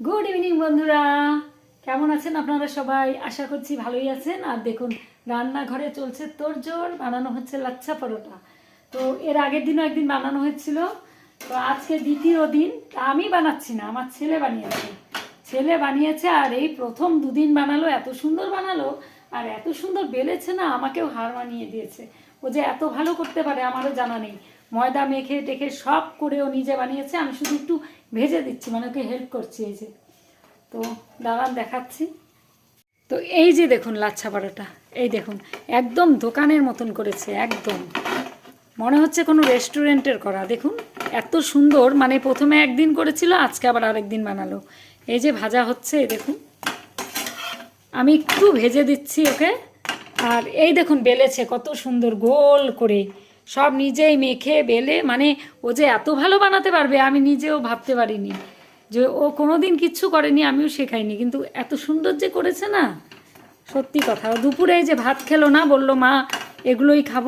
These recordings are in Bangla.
গুড ইভিনিং বন্ধুরা। কেমন আছেন আপনারা সবাই? আশা করছি ভালোই আছেন। আর দেখুন, রান্নাঘরে চলছে তোড়জোড় বানানো হচ্ছে লাচ্ছা পরোটা। তো এর আগের দিনও একদিন বানানো হয়েছিল। তো আজকে দ্বিতীয় দিন, তা আমি বানাচ্ছি না, আমার ছেলে বানিয়েছে। ছেলে বানিয়েছে আর এই প্রথম দুদিন বানালো, এত সুন্দর বানালো, আর এত সুন্দর বেলেছে না, আমাকেও হার মানিয়ে দিয়েছে। ও যে এত ভালো করতে পারে, আমারও জানা নেই। ময়দা মেখে টেখে সব করে ও নিজে বানিয়েছে। আমি শুধু একটু ভেজে দিচ্ছি মানে ওকে হেল্প করছি এই যে। তো দাঁড়ান, দেখাচ্ছি। তো এই যে দেখুন লাচ্ছা পরোটা এই দেখুন, একদম দোকানের মতন করেছে, একদম। মনে হচ্ছে কোনো রেস্টুরেন্টের করা। দেখুন, এত সুন্দর মানে প্রথমে একদিন করেছিল, আজকে আবার আরেকদিন বানালো। এই যে ভাজা হচ্ছে, এই দেখুন। আমি একটু ভেজে দিচ্ছি ওকে। আর এই দেখুন, বেলেছে, কত সুন্দর, গোল করে। সব নিজেই মেখে বেলে মানে ও যে এত ভালো বানাতে পারবে আমি নিজেও ভাবতে পারিনি। যে ও কোনো দিন কিচ্ছু করেনি, আমিও শেখাইনি। কিন্তু এত সুন্দর যে করেছে না, সত্যি কথা। ও দুপুরে যে ভাত খেলো না, বলল, মা, এগুলোই খাব।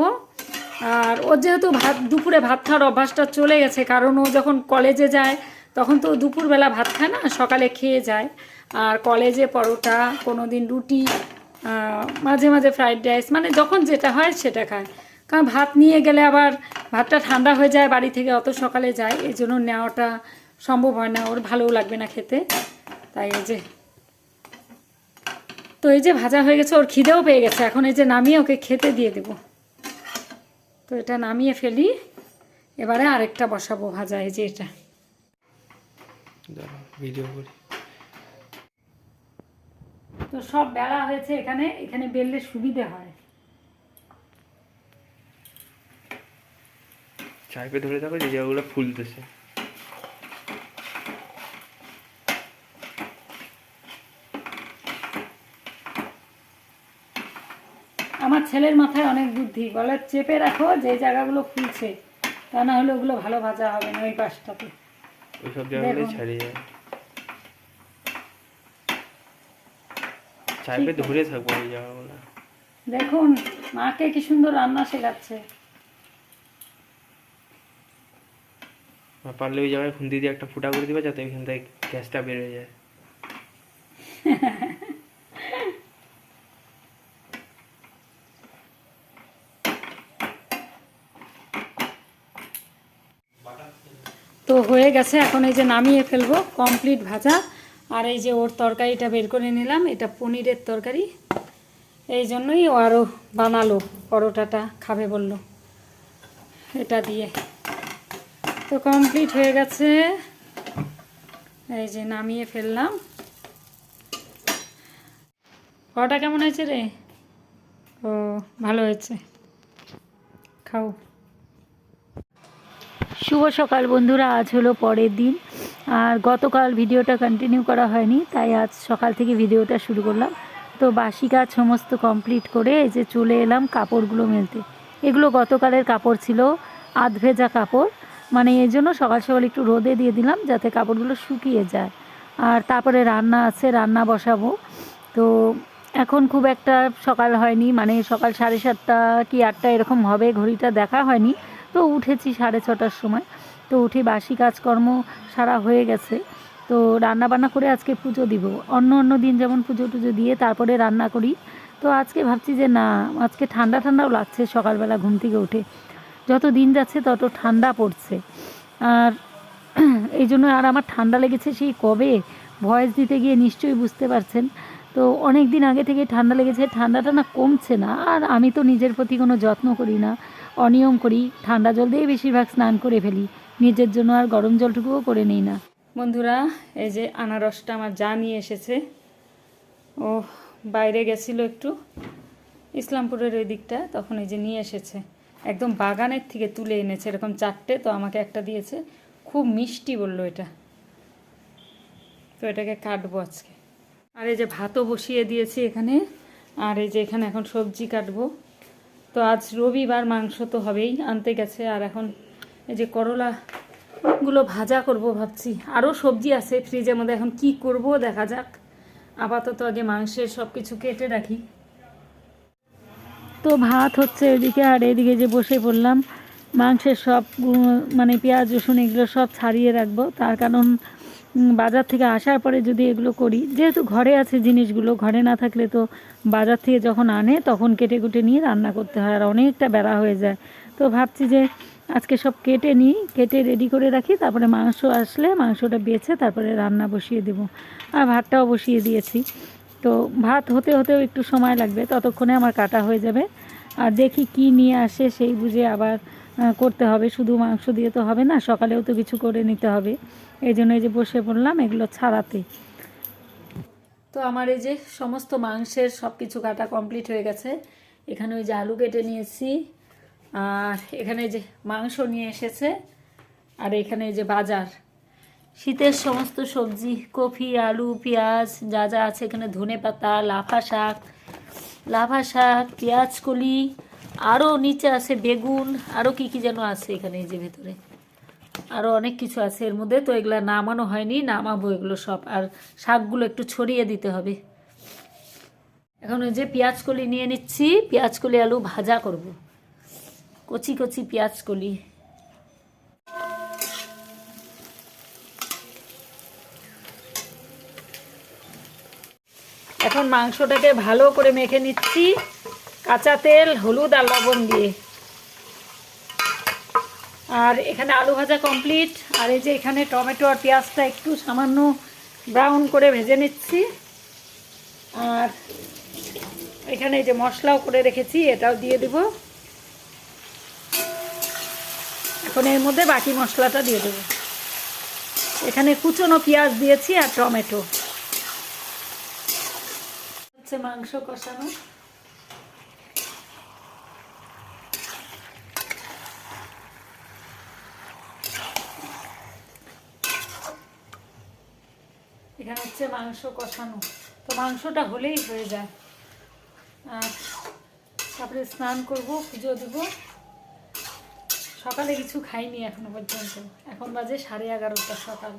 আর ওর যেহেতু ভাত, দুপুরে ভাত খাওয়ার অভ্যাসটা চলে গেছে, কারণ ও যখন কলেজে যায়, তখন তো দুপুরবেলা ভাত খায় না, সকালে খেয়ে যায়। আর কলেজে পরোটা কোনো দিন রুটি মাঝে মাঝে ফ্রাইড রাইস মানে যখন যেটা হয় সেটা খায়। কারণ ভাত নিয়ে গেলে আবার ভাতটা ঠান্ডা হয়ে যায় বাড়ি থেকে অত সকালে যায় এই জন্য নেওয়াটা সম্ভব হয় না ওর ভালোও লাগবে না খেতে। তাই এই যে তো এই যে ভাজা হয়ে গেছে ওর খিদেও পেয়ে গেছে এখন এই যে নামিয়ে ওকে খেতে দিয়ে দেব। তো এটা নামিয়ে ফেলি এবারে আরেকটা বসাবো ভাজা এই যে এটা। ভিডিও করি। তো সব বেলা হয়েছে এখানে এখানে বেললে সুবিধে হয়। চাইপে ধরে থাকো যে জায়গাগুলো ফুলতেছে। আমার ছেলের মাথায় অনেক বুদ্ধি। বলে চেপে রাখো যে জায়গাগুলো ফুলছে। তা না হলে ওগুলো ভালো ভাজা হবে না ওই পাশটাতে। ওই সব জায়গাগুলোই দেখুন। ছাড়িয়ে যায়। চাইপে ধরে থাকব ওই জায়গাগুলো। দেখুন মাকে কি সুন্দর রান্না শেখাচ্ছে। পারলে ওই জায়গায় খুন্তি দিয়ে একটা ফুটা করে দিবে যাতে ওইখান থেকে গ্যাসটা বেড়ে যায়। তো হয়ে গেছে, এখন এই যে নামিয়ে ফেলব কমপ্লিট ভাজা। আর এই যে ওর তরকারিটা বের করে নিলাম, এটা পনিরের তরকারি। এই জন্যই ও আরও বানালো, পরোটাটা, খাবে বলল। এটা দিয়ে। তো কমপ্লিট হয়ে গেছে। এই যে নামিয়ে ফেললাম। পরোটা কেমন হয়েছে রে? ও, ভালো হয়েছে। খাও। শুভ সকাল বন্ধুরা, আজ হলো পরের দিন। আর গতকাল ভিডিওটা কন্টিনিউ করা হয়নি, তাই আজ সকাল থেকে ভিডিওটা শুরু করলাম। তো বাসি কাজ সমস্ত কমপ্লিট করে এই যে চলে এলাম কাপড়গুলো মেলতে। এগুলো গতকালের কাপড় ছিল, আধ ভেজা কাপড়। মানে এই জন্য সকাল সকাল একটু রোদে দিয়ে দিলাম যাতে কাপড়গুলো শুকিয়ে যায়। আর তারপরে রান্না আছে, রান্না বসাবো। তো এখন খুব একটা সকাল হয়নি মানে সকাল সাড়ে সাতটা কি আটটা এরকম হবে ঘড়িটা দেখা হয়নি। তো উঠেছি সাড়ে ছটার সময়। তো উঠে বাসি কাজকর্ম সারা হয়ে গেছে। তো রান্না বান্না করে আজকে পুজো দিব। অন্য অন্য দিন যেমন পুজো টুজো দিয়ে তারপরে রান্না করি। তো আজকে ভাবছি যে না, আজকে ঠান্ডা ঠান্ডাও লাগছে সকালবেলা ঘুম থেকে উঠে। যত দিন যাচ্ছে তত ঠান্ডা পড়ছে। আর এই জন্য আর আমার ঠান্ডা লেগেছে সেই কবে? ভয়েস দিতে গিয়ে নিশ্চয়ই বুঝতে পারছেন। তো অনেক দিন আগে থেকে ঠান্ডা লেগেছে, ঠান্ডাটা না কমছে না। আর আমি তো নিজের প্রতি কোনো যত্ন করি না, অনিয়ম করি। ঠান্ডা জল দিয়ে বেশিরভাগ স্নান করে ফেলি। নিজের জন্য আর গরম জলটুকুও করে নিই না। বন্ধুরা, এই যে আনারসটা আমার যা নিয়ে এসেছে। ও বাইরে গেছিল একটু। ইসলামপুরের ওই দিকটা, তখন এই যে নিয়ে এসেছে। একদম বাগানের থেকে তুলে এনেছে, এরকম চারটে, তো আমাকে একটা দিয়েছে। খুব মিষ্টি বলল এটা। তো এটাকে কাটবো আজকে। আর এই যে ভাতও বসিয়ে দিয়েছি এখানে, আর এই যে এখানে এখন সবজি কাটবো। তো আজ রবিবার মাংস তো হবেই, আনতে গেছে, আর এখন এই যে করলা গুলো ভাজা করব ভাবছি। আরও সবজি আছে ফ্রিজের মধ্যে, এখন কি করব দেখা যাক। আপাতত আগে মাংসের সব কিছু কেটে রাখি। তো ভাত হচ্ছে এদিকে, আর এদিকে যে বসে পড়লাম, মাংসের সব মানে পেঁয়াজ, রসুন, এগুলো সব ছাড়িয়ে রাখব। তার কারণ বাজার থেকে আসার পরে যদি এগুলো করি, যেহেতু ঘরে আছে জিনিসগুলো, ঘরে না থাকলে তো বাজার থেকে যখন আনে, তখন কেটে কুটে নিয়ে রান্না করতে হয়, আর অনেকটা বেড়া হয়ে যায়। তো ভাবছি যে আজকে সব কেটে নিই, কেটে রেডি করে রাখি, তারপরে মাংস আসলে মাংসটা বেছে তারপরে রান্না বসিয়ে দেবো। আর ভাতটাও বসিয়ে দিয়েছি। তো ভাত হতে হতেও একটু সময় লাগবে, ততক্ষণে আমার কাটা হয়ে যাবে। আর দেখি কি নিয়ে আসে, সেই বুঝে আবার করতে হবে। শুধু মাংস দিয়ে তো হবে না, সকালেও তো কিছু করে নিতে হবে। এই জন্য এই যে বসে পড়লাম, এগুলো ছাড়াতে। তো আমার এই যে সমস্ত মাংসের সব কিছু কাটা কমপ্লিট হয়ে গেছে। এখানে ওই যে আলু কেটে নিয়েছি, আর এখানে যে মাংস নিয়ে এসেছে, আর এখানে যে বাজার। শীতের সমস্ত সবজি, কফি, আলু, পেঁয়াজ, যা যা আছে এখানে, ধনে পাতা, লাফা শাক লাফা শাক, পেঁয়াজ কলি আরও নিচে আছে বেগুন আরও কি কি যেন আছে এখানে এই যে ভেতরে। আরও অনেক কিছু আছে এর মধ্যে, তো এগুলো নামানো হয়নি, নামাবো এগুলো সব। আর শাকগুলো একটু ছড়িয়ে দিতে হবে। এখন ওই যে পেঁয়াজ কলি নিয়ে নিচ্ছি, পেঁয়াজ কলি, আলু ভাজা করব। কচি কচি পেঁয়াজ কলি। এখন মাংসটাকে ভালো করে মেখে নিচ্ছি। কাঁচা তেল, হলুদ আর লবণ দিয়ে। আর এখানে আলু ভাজা কমপ্লিট আর এই যে এখানে টমেটো আর পেঁয়াজটা একটু সামান্য ব্রাউন করে ভেজে নিচ্ছি। আর এখানে এই যে মশলাও করে রেখেছি, এটাও দিয়ে দেব। এখন এর মধ্যে বাকি মশলাটা দিয়ে দেবো। এখানে কুচনো পেঁয়াজ দিয়েছি আর টমেটো। হচ্ছে মাংস কষানো। এখানে হচ্ছে মাংস কষানো। তো মাংসটা হলেই হয়ে যায়। আর তারপরে স্নান করব, পুজো দেব। সকালে কিছু খাইনি এখনও পর্যন্ত। এখন বাজে সাড়ে এগারোটা সকাল।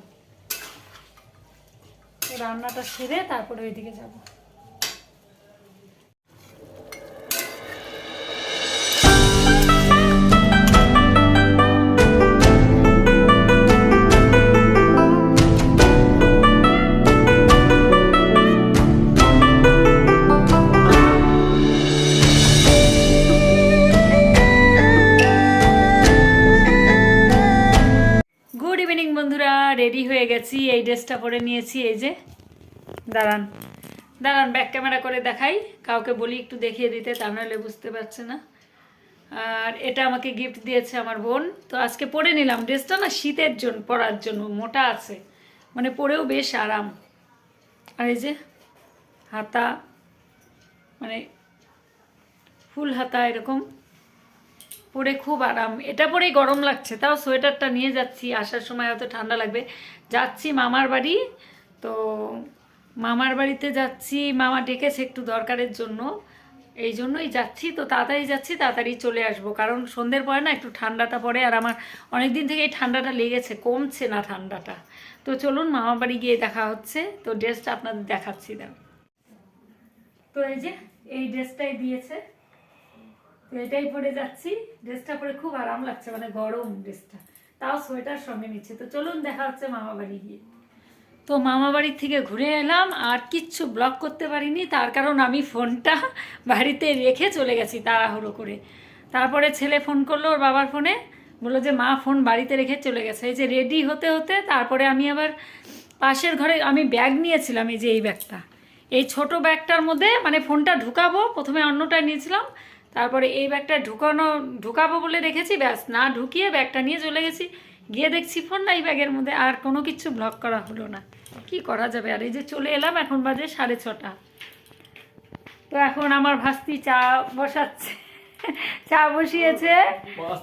রান্নাটা সেরে তারপরে ওইদিকে যাব। এই ড্রেসটা পরে নিয়েছি, এই যে। দাঁড়ান। দাঁড়ান ব্যাক ক্যামেরা করে দেখাই। কাউকে বলি একটু দেখিয়ে দিতে, তা নাহলে বুঝতে পারছে না। আর এটা আমাকে গিফট দিয়েছে আমার বোন। তো আজকে পরে নিলাম। ড্রেসটা না শীতের জন্য, পরার জন্য, মোটা আছে। মানে পরেও বেশ আরাম। আর এই যে হাতা মানে ফুল হাতা এরকম। পরে খুব আরাম। এটা পরেই গরম লাগছে, তাও সোয়েটারটা নিয়ে যাচ্ছি, আসার সময় হয়তো ঠান্ডা লাগবে। যাচ্ছি মামার বাড়ি, তো মামার বাড়িতে যাচ্ছি, মামা ডেকেছে একটু দরকারের জন্য, এই জন্যই যাচ্ছি, তো তাড়াতাড়ি যাচ্ছি, তাড়াতাড়ি চলে আসব। কারণ সন্ধ্যের পরে না একটু ঠান্ডাটা পড়ে, আর আমার অনেক দিন থেকে এই ঠান্ডাটা লেগেছে, কমছে না ঠান্ডাটা। তো চলুন মামা বাড়ি গিয়ে দেখা হচ্ছে, তো ড্রেসটা আপনাদের দেখাচ্ছি দাও তো এই যে, এই ড্রেসটাই দিয়েছে। তো এটাই পরে যাচ্ছি। ড্রেসটা পরে খুব আরাম লাগছে মানে গরম ড্রেসটা তাও সোয়েটার সঙ্গে নিচ্ছে। তো চলুন, দেখা হচ্ছে মামা বাড়ি গিয়ে। তো মামা বাড়ির থেকে ঘুরে এলাম, আর কিচ্ছু ব্লক করতে পারিনি। তার কারণ আমি ফোনটা বাড়িতে রেখে চলে গেছি তাড়াহুড়ো করে। তারপরে ছেলে ফোন করল ওর বাবার ফোনে বলল যে, মা ফোন বাড়িতে রেখে চলে গেছে। এই যে রেডি হতে হতে তারপরে আমি আবার পাশের ঘরে আমি ব্যাগ নিয়েছিলাম, এই যে এই ব্যাগটা এই ছোট ব্যাগটার মধ্যে মানে ফোনটা ঢুকাবো, প্রথমে অন্যটা নিয়েছিলাম। তারপরে এই ব্যাগটা ঢুকানো, ঢুকাবো বলে রেখেছি, ব্যাস, না ঢুকিয়ে ব্যাগটা নিয়ে চলে গেছি। গিয়ে দেখছি ফোন না এই ব্যাগের মধ্যে, আর কোনো কিছু ব্লক করা হলো না। কি করা যাবে? আর এই যে চলে এলাম, এখন বাজে সাড়ে ছটা। তো এখন আমার ভাস্তি চা বসাচ্ছে, চা বসিয়েছে,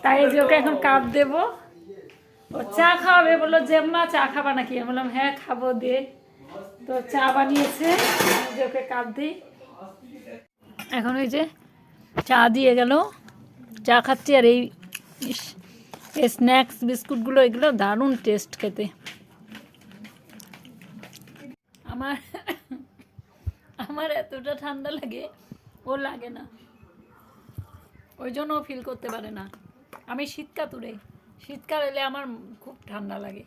তাই যে ওকে এখন কাপ দেবো। ও চা খাওয়াবে, বলল, জেম্মা, চা খাবা নাকি? আমি বললাম হ্যাঁ খাব, দে। তো চা বানিয়েছে যে ওকে কাপ দিই। এখন ওই যে চা দিয়ে গেল। চা খাচ্ছি আর এই স্ন্যাক্স বিস্কুটগুলো এগুলো দারুণ টেস্ট খেতে। আমার আমার এতটা ঠান্ডা লাগে, ও লাগে না। ওই জন্য ফিল করতে পারে না। আমি শীতকাতুরে, শীতকাল এলে আমার খুব ঠান্ডা লাগে।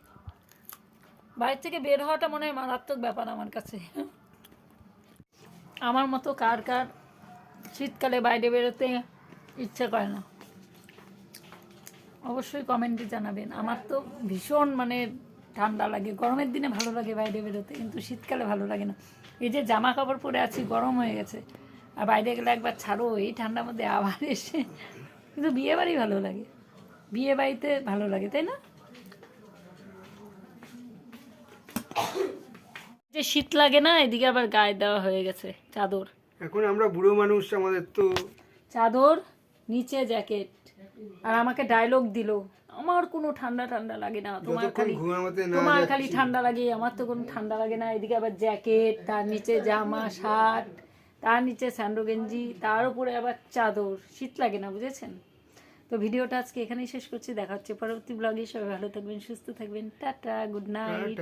বাইরে থেকে বের হওয়াটা মনে হয় মারাত্মক ব্যাপার আমার কাছে। আমার মতো কার কার শীতকালে বাইরে বেরোতে ইচ্ছে করে না। অবশ্যই কমেন্টে জানাবেন। আমার তো ভীষণ মানে ঠান্ডা লাগে। গরমের দিনে ভালো লাগে বাইরে বেরোতে, কিন্তু শীতকালে ভালো লাগে না। এই যে জামা কাপড় পরে আছি, গরম হয়ে গেছে। আর বাইরে গেলে একবার ছাড়ো, এই ঠান্ডার মধ্যে আবার এসে কিন্তু বিয়ে বাড়ি ভালো লাগে। বিয়ে বাড়িতে ভালো লাগে, তাই না? যে শীত লাগে না, এদিকে আবার গায়ে দেওয়া হয়ে গেছে, চাদর। এখন আমরা বুড়ো মানুষ আমাদের তো চাদর নিচে জ্যাকেট। আর আমাকে ডায়লগ দিল আমার কোনো ঠান্ডা ঠান্ডা লাগে না তোমার খালি তোমার খালি ঠান্ডা লাগে আমার তো কোনো ঠান্ডা লাগে না। এদিকে আবার জ্যাকেট তার নিচে জামা শার্ট তার নিচে স্যান্ডো গেঞ্জি তার উপরে আবার চাদর। শীত লাগে না বুঝেছেন? তো ভিডিওটা আজকে এখানেই শেষ করছি। দেখা হচ্ছে পরবর্তী ব্লগে সবাই ভালো থাকবেন সুস্থ থাকবেন। Tata good night